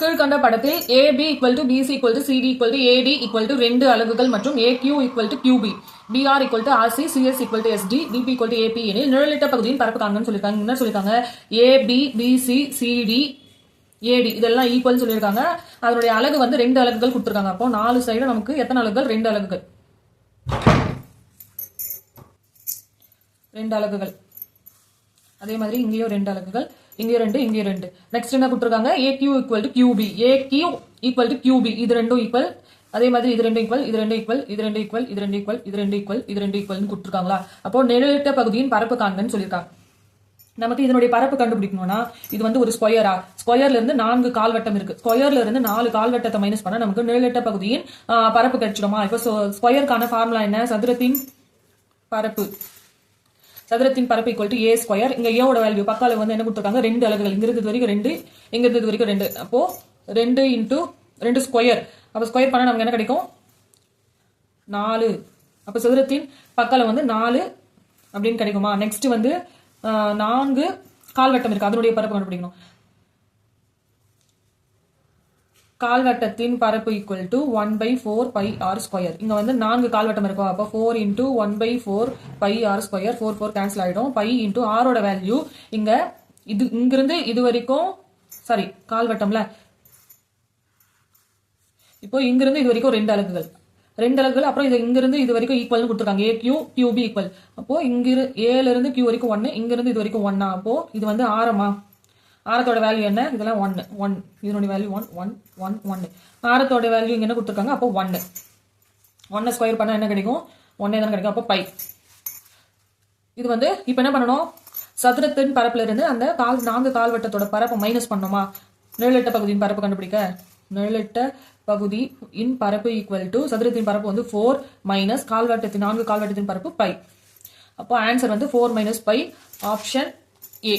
கீழ்கண்ட படத்தில் AB equal to BC equal to CD equal to AD equal to ரெண்டு அலகுகள் மற்றும் AQ equal to QB PR equal to RC CS equal to SD DP equal to AB எனில் நிழலிட்ட பகுதியின் பரப்பு காண்கன்னு சொல்லியிருக்காங்க என்ன சொல்லியிருக்காங்க ஏபி பிசி சிடி ஏடி இதெல்லாம் ஈக்குவல் சொல்லியிருக்காங்க அதனுடைய அலகு வந்து ரெண்டு அலகுகள் கொடுத்துருக்காங்க. அப்போ நாலு சைடு நமக்கு எத்தனை அலகுகள்? ரெண்டு அலகுகள். ரெண்டு அலகுகள். அதே மாதிரி இங்கேயும் ரெண்டு அலகுகள் இங்கேயும் ரெண்டு இங்கேயும் ரெண்டு. நெக்ஸ்ட் என்ன கொடுத்துருக்காங்க? A Q equal to QB A Q equal to QB இது ரெண்டும் ஈக்குவல் அதே மாதிரி இது ரெண்டு ஈக்குவல் இது ரெண்டு ஈக்குவல் இது ரெண்டு ஈக்குவல் இது ரெண்டு ஈக்குவல் இது ரெண்டு ஈக்குவல் இது ரெண்டு ஈக்குவல்னு கொடுத்துருக்காங்களா? அப்போ நிழலிட்ட பகுதியின் பரப்பு காண்கன்னு சொல்லியிருக்காங்க நமக்கு இதனுடைய பரப்பு கண்டுபிடிக்கணும்னா இது வந்து ஒரு ஸ்கொயரா ஸ்கொயர்ல இருந்து நான்கு கால்வட்டம் இருக்கு. ஸ்கொயர்ல இருந்து நாலு கால்வட்டத்தை மைனஸ் பண்ண நமக்கு நிழலிட்ட பகுதியின் பரப்பு கிடைச்சிடுமா? இப்போ ஸ்கொயருக்கான ஃபார்முலா என்ன? சதுரத்தின் பரப்பு. சதுரத்தின் பரப்பு ஈக்குவல் டு ஏ ஸ்கொயர் இங்க ஏவோட வேல்யூ பக்கால வந்து என்ன கொடுத்துருக்காங்க? ரெண்டு அலகுகள். இங்க இருக்கிறது வரைக்கும் ரெண்டு இங்க இருக்கிறது வரைக்கும் ரெண்டு. அப்போ ரெண்டு இன்டூ ரெண்டு ஸ்கொயர் அப்போ ஸ்கொயர் பண்ணால் நமக்கு என்ன கிடைக்கும்? நாலு. அப்போ சதுரத்தின் பக்கால வந்து நாலு அப்படின்னு கிடைக்குமா? நெக்ஸ்ட் வந்து நான்கு கால்வட்டம் இருக்கு. அதனுடைய பரப்பு கண்டுபிடிக்கணும். கால்வட்டத்தின் பரப்பு equal to one by four pi R square இங்க வந்து நான்கு கால்வட்டம் இருக்கும் அப்போ four into one by four pi R square four four cancel ஆயிடும். பை இன்டூ ஆரோட வேல்யூ இங்க இது இங்கிருந்து இது வரைக்கும் சாரி கால்வட்டம்ல. இப்போ இங்கிருந்து இது வரைக்கும் ரெண்டு அலகுகள். ரெண்டு அலகுகள் அப்புறம் இது இங்கிருந்து இது வரைக்கும் ஈக்குவல்னு கொடுத்துருக்காங்க. ஏ கியூ கியூபி ஈக்குவல் அப்போ இங்கிரு ஏல இருந்து கியூ வரைக்கும் ஒன்னு இங்கிருந்து இது வரைக்கும் ஒன்னா அப்போ இது வந்து ஆரமா? ஆரத்தோட வேல்யூ என்ன? இதெல்லாம் ஒன்று ஒன் இதனுடைய வேல்யூ ஒன் ஒன் ஒன் ஒன்று ஆரத்தோட வேல்யூ இங்கே என்ன கொடுத்துருக்காங்க? அப்போ ஒன்று ஒன்னை ஸ்கொயர் பண்ணால் என்ன கிடைக்கும்? ஒன்னே தானே கிடைக்கும். அப்போ பை இது வந்து இப்போ என்ன பண்ணணும்? சதுரத்தின் பரப்புல இருந்து அந்த கால் நான்கு கால்வட்டத்தோட பரப்பு மைனஸ் பண்ணோமா? நிழலிட்ட பகுதியின் பரப்பு கண்டுபிடிக்க. நிழலிட்ட பகுதி இன் பரப்பு ஈக்குவல் டு சதுரத்தின் பரப்பு வந்து ஃபோர் மைனஸ் கால்வட்டத்தின் நான்கு கால்வட்டத்தின் பரப்பு பை அப்போ ஆன்சர் வந்து four minus pi option A